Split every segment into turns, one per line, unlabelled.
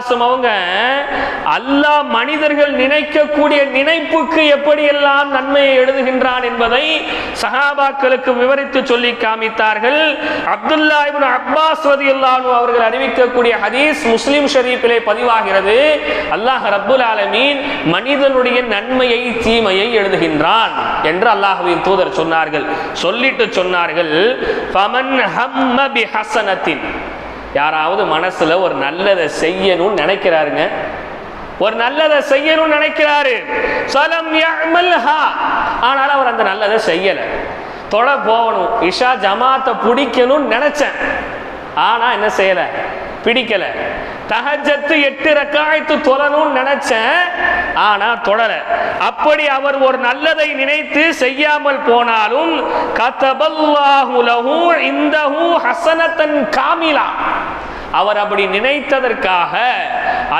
அலிஸ்லாம் அவங்க அல்லா மனிதர்கள் நினைக்கக்கூடிய நினைப்புக்கு எப்படியெல்லாம் நன்மையை எழுதுகின்றான் என்பதை சஹாபாக்களுக்கு விவரித்து சொல்லி காமித்தார்கள். அப்துல்லா இப்னு அப்பாஸ் ரதியல்லாஹு அவர்கள் அறிவிக்கக்கூடிய ஹதீஸ் முஸ்லிம் ஷரீஃபிலே பதிவாகிறது. அல்லாஹ் ரப்புல் ஆலமீன் மனிதனுடைய நன்மையை தீமையை எழுதுகின்றான் என்று அல்லாஹுவின் தூதர் சொன்னார்கள். சொல்லிட்டு சொன்னார்கள் ஃபமன் ஹம்ம பிஹஸனத்தின் யாராவது மனசுல ஒரு நல்லதை செய்யணும்னு நினைக்கிறாருங்க. ஒரு நல்லதை செய்யணும்னு நினைக்கிறாரு. சலம் ஆனால் அவர் அந்த நல்லதை செய்யல. தொலை போகணும். இஷா ஜமாத்தை பிடிக்கணும்னு நினைச்சேன். ஆனா என்ன செய்யல? பிடிக்கல. தகஜத்து எட்டு ரக்காயத்து தொழணும்னு நினைச்சேன் ஆனா தொடர அப்படி அவர் ஒரு நல்லதை நினைத்து செய்யாமல் போனாலும் கதபல்லாஹு லஹு இந்தஹு காமிலா. அவர் அப்படி நினைத்ததற்காக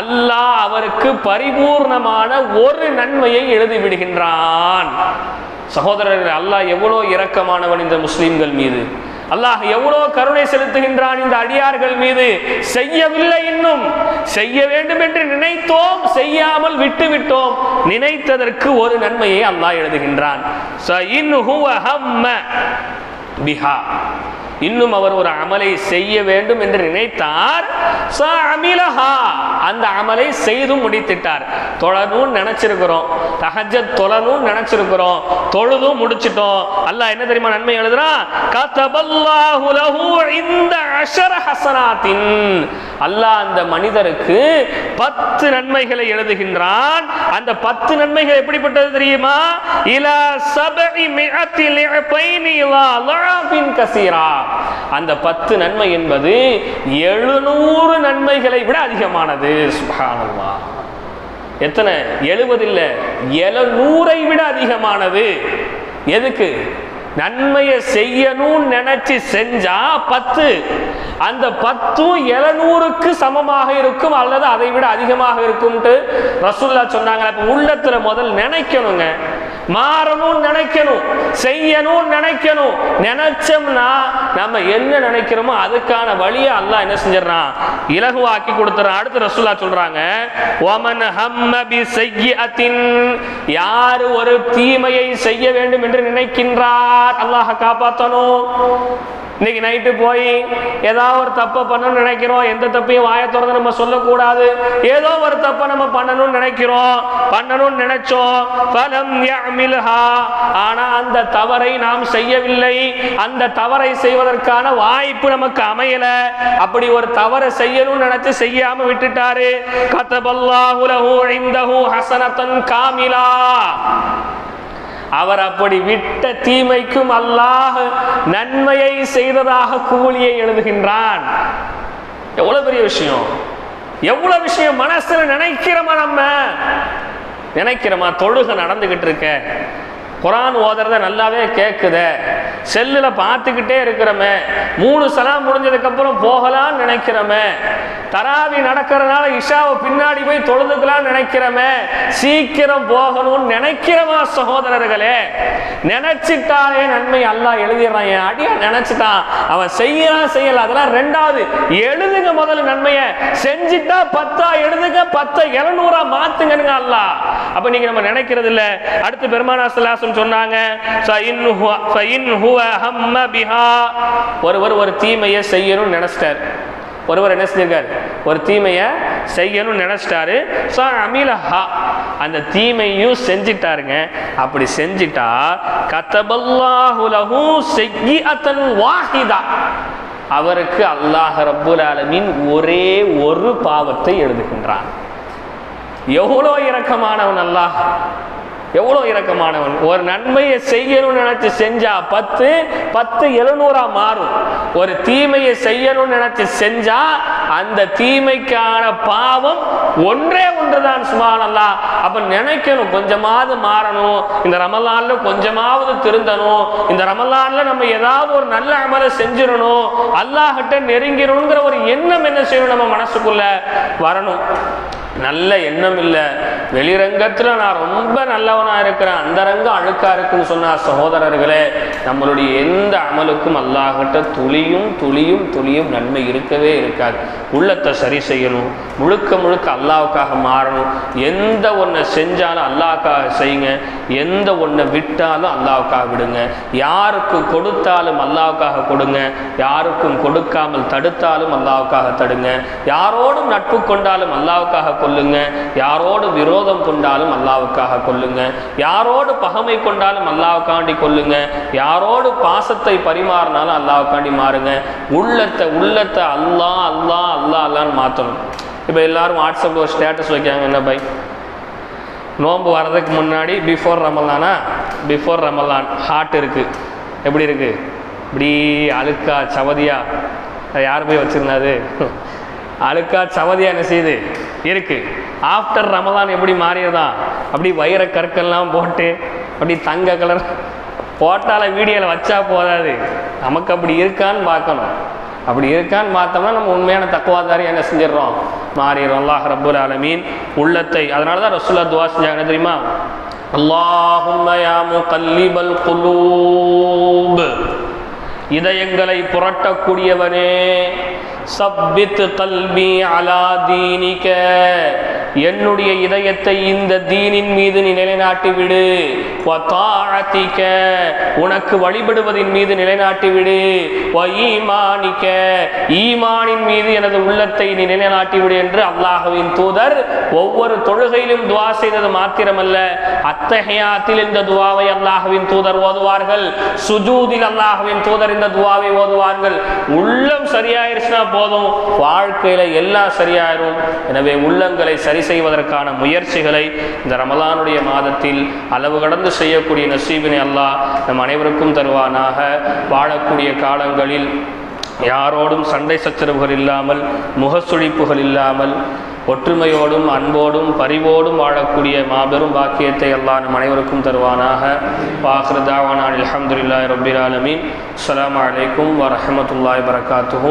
அல்லாஹ் அவருக்கு பரிபூர்ணமான ஒரு நன்மையை எழுதி விடுகின்றான். சகோதரர்கள் அல்லாஹ் எவ்வளோ இரக்கமானவன் இந்த முஸ்லிம்கள் மீது. அல்லாஹ் எவ்வளோ கருணை செலுத்துகின்றான் இந்த அடியார்கள் மீது. செய்யவில்லை இன்னும். செய்ய வேண்டும் என்று நினைத்தோம் செய்யாமல் விட்டு விட்டோம் நினைத்ததற்கு ஒரு நன்மையை அல்லாஹ் எழுதுகின்றான். இன்னும் அவர் ஒரு அமலை செய்ய வேண்டும் என்று நினைத்தார். ச அமிலஹா அந்த அமலை செய்து முடித்திட்டார். தொழணும் நினைச்சிருக்கிறோம். தஹஜத் தொழணும் நினைச்சிருக்கிறோம். தொழுதும் முடிச்சிட்டோம். அல்லாஹ் என்ன தெரியுமா நன்மை எழுதுறான்? கதபல்லாஹு லஹு இந்த அஷர ஹசனாத்தின். அல்லாஹ் அந்த மனிதருக்கு பத்து நன்மைகளை எழுதுகின்றான். அந்த பத்து நன்மைகள் எப்படிப்பட்டது தெரியுமா? இலா சபரி மிஅத்தி கசீரா. அந்த பத்து நன்மை என்பது எழுநூறு நன்மைகளை விட அதிகமானது. சுப்ஹானல்லாஹ். எத்தனை? எழுபது இல்லை எழுநூறை விட அதிகமானது. எதுக்கு? நன்மையை செய்யணும்னு நினைச்சு செஞ்சா பத்து. அந்த பத்தும் எழுநூறுக்கு சமமாக இருக்கும் அல்லது அதை விட அதிகமாக இருக்கும்ட்டு ரசூல்லா சொன்னாங்க அப்ப உள்ளத்துல முதல் நினைக்கணுங்க. மாறணும்னு நினைக்கணும் செய்யணும்னு நினைக்கணும். நினைச்சோம்னா நம்ம என்ன நினைக்கிறோமோ அதுக்கான வழியை அல்லாஹ் என்ன செஞ்சிடறான்? இலகுவாக்கி கொடுத்துறான் அடுத்து ரசூல்லா சொல்றாங்க ஒமன் ஹம்ம பி செய்யத்தின் யார் ஒரு தீமையை செய்ய வேண்டும் என்று நினைக்கின்றார்? அல்லாஹ காப்பாற்றணும் இன்னைக்கு நைட்டு போய் ஏதாவது ஒரு தப்பை பண்ணணும்னு நினைக்கிறோம் எந்த தப்பையும் வாயை திறந்து நம்ம சொல்லக்கூடாது. ஏதோ ஒரு தப்பை நம்ம பண்ணணும்னு நினைக்கிறோம் பண்ணணும்னு நினைச்சோம். பலம் ஆனா அந்த தவறை நாம் செய்யவில்லை. அந்த தவறை செய்வதற்கான வாய்ப்பு நமக்கு அமையல. அப்படி ஒரு தவறை செய்யணும்னு நினைச்சு செய்யாம விட்டுட்டாரு. கதபல்லாஹு லஹு இந்தஹு ஹசனத்தன் காமிலா. அவர் அப்படி விட்ட தீமைக்கும் அல்லாஹ் நன்மையை செய்ததாக கூலியை எழுதுகின்றான். எவ்வளவு பெரிய விஷயம். எவ்வளவு விஷயம் மனசுல நினைக்கிறோமா நம்ம? நினைக்கிறோமா? தொழுகை நடந்துகிட்டு இருக்க. குரான் ஓதுறத நல்லாவே கேட்குத செல்லில் பார்த்துக்கிட்டே இருக்கிறோமே. மூணு சலாம் முடிஞ்சதுக்கப்புறம் போகலான்னு போகலாம்னு நினைக்கிறோமே. தராவி நடக்கிறதுனால இஷாவை பின்னாடி போய் தொழுதுக்கலாம்னு நினைக்கிறோமே. சீக்கிரம் போகணும்னு நினைக்கிறவா சகோதரர்களே? நினைச்சிட்டாலே நன்மை அல்லாஹ் எழுதிடுறான். என் அடியா நினைச்சிட்டான். அவன் செய்யலாம் செய்யல. அதெல்லாம் ரெண்டாவது. எழுதுங்க முதல்ல நன்மையை. செஞ்சிட்டா பத்தா எழுதுங்க பத்தா இரநூறா மாத்துங்கன்னு அல்லாஹ். அப்ப நீங்க நம்ம நினைக்கிறது இல்ல அடுத்து பெருமானா சலாசம் சொன்னாங்க ஒருவர் ஒரு தீமையை செய்யணும்னு நினைச்சிட்டார். ஒருவர் என்ன செஞ்சிருக்காரு? ஒரு தீமையை செய்யணும்னு நினைச்சிட்டாரு. ஸோ அமிலஹா அந்த தீமையும் செஞ்சிட்டாருங்க. அப்படி செஞ்சிட்டா கத்தபல்லாஹு லஹு செய்யிஅத்தன் வாஹிதா. அவருக்கு அல்லாஹ் ரபுல் ஆலமின் ஒரே ஒரு பாவத்தை எழுதுகின்றான். எவ்வளோ இரக்கமானவன் அல்லாஹ்? எவ்வளோ இரக்கமானவன்? ஒரு நன்மையை செய்யணும்னு நினைச்சு செஞ்சா பத்து பத்து எழுநூறா மாறும். ஒரு தீமையை செய்யணும்னு நினைச்சு செஞ்சா அந்த தீமைக்கான பாவம் ஒன்றே ஒன்றுதான் சுமானல்லா அல்லாஹ் அப்ப நினைக்கணும் கொஞ்சமாவது மாறணும். இந்த ரமலான்ல கொஞ்சமாவது திருந்தணும். இந்த ரமலான்ல நம்ம ஏதாவது ஒரு நல்ல அமலை செஞ்சிடணும். அல்லாஹிட்ட நெருங்கிடணுங்கிற ஒரு எண்ணம் என்ன செய்யணும் நம்ம மனசுக்குள்ள? வரணும். நல்ல எண்ணம் இல்லை. வெளிரங்கத்தில் நான் ரொம்ப நல்லவனாக இருக்கிறேன். அந்த ரங்கம் அழுக்கா இருக்குன்னு சொன்ன சகோதரர்களே நம்மளுடைய எந்த அமலுக்கும் அல்லாஹிட்ட துளியும் துளியும் துளியும் நன்மை இருக்கவே இருக்காது. உள்ளத்தை சரி செய்யணும். முழுக்க முழுக்க அல்லாவுக்காக மாறணும். எந்த ஒன்றை செஞ்சாலும் அல்லாவுக்காக செய்யுங்க. எந்த ஒன்றை விட்டாலும் அல்லாவுக்காக விடுங்க. யாருக்கு கொடுத்தாலும் அல்லாவுக்காக கொடுங்க. யாருக்கும் கொடுக்காமல் தடுத்தாலும் அல்லாவுக்காக தடுங்க. யாரோடும் நட்பு கொண்டாலும் அல்லாவுக்காக கொள்ளுங்க யாரோடு விரோதம் கொண்டாலும் அல்லாவுக்காக கொள்ளுங்க யாரோடு பகமை கொண்டாலும் அல்லாவுக்காண்டி கொள்ளுங்க யாரோடு பாசத்தை பரிமாறினாலும் அல்லாவுக்காண்டி மாறுங்க. உள்ளத்தை உள்ளத்தை அல்லாஹ் அல்லாஹ் அல்லாஹ் அல்லான்னு மாற்றணும். இப்போ எல்லாரும் வாட்ஸ்அப்பில் ஒரு ஸ்டேட்டஸ் வைக்காங்க என்ன பை நோன்பு வர்றதுக்கு முன்னாடி பிஃபோர் ரமலானா? பிஃபோர் ரமலான். ஹார்ட் இருக்கு. எப்படி இருக்கு? இப்படி அழுக்கா சவதியா. யார் போய் வச்சுருந்தாது அழுக்கா சவதியா என்ன செய்யுது? இருக்குது ஆஃப்டர் ரமதான் எப்படி மாறியதான் அப்படி வைர கற்கள்லாம் போட்டு அப்படி தங்க கலர் போட்டால வீடியோவில் வச்சா போதாது. நமக்கு அப்படி இருக்கான்னு பார்க்கணும். அப்படி இருக்கான்னு பார்த்தோம்னா நம்ம உண்மையான தக்குவாதாரி என்ன செஞ்சிடறோம்? மாறிடுறோம். அல்லாஹ் ரப்புல் ஆலமீன் உள்ளத்தை அதனால தான் ரசுல்லா துவா செஞ்சாங்க. தெரியுமா? அல்லாஹும் குலூப். இதயங்களை புரட்டக்கூடியவனே ثبت قلبی علی دینک என்னுடைய இதயத்தை இந்த தீனின் மீது நீ நிலைநாட்டி விடு. உனக்கு வழிபடுவதின் மீது நிலைநாட்டி விடு. வ ஈமானின் மீது எனது உள்ளத்தை நீ நிலைநாட்டி விடு என்று அல்லாஹுவின் தூதர் ஒவ்வொரு தொழுகையிலும் துவா செய்தது மாத்திரமல்ல. அத்தகையாத்தில் இந்த துவாவை அல்லாஹுவின் தூதர் ஓதுவார்கள். சுஜூதில் அல்லாஹுவின் தூதர் இந்த துவாவை ஓதுவார்கள். உள்ளம் சரியாயிருச்சுன்னா போதும். வாழ்க்கையில எல்லாம் சரியாயிரும். எனவே உள்ளங்களை சரி சரி செய்வதற்கான முயற்சிகளை இந்த ரமலானுடைய மாதத்தில் அளவு கடந்து செய்யக்கூடிய நசீபினை அல்லாஹ் நம் அனைவருக்கும் தருவானாக. வாழக்கூடிய காலங்களில் யாரோடும் சண்டை சச்சரவுகள் இல்லாமல் முகசுழிப்புகள் இல்லாமல் ஒற்றுமையோடும் அன்போடும் பரிவோடும் வாழக்கூடிய மாபெரும் பாக்கியத்தை எல்லாம் நம் அனைவருக்கும் தருவானாக. வாஹ்ரு தாவானான் அல்ஹம்துலில்லாஹி ரப்பில் ஆலமீன். அஸ்ஸலாமு அலைக்கும் வரஹ்மத்துல்லாஹி வரகாத்துஹு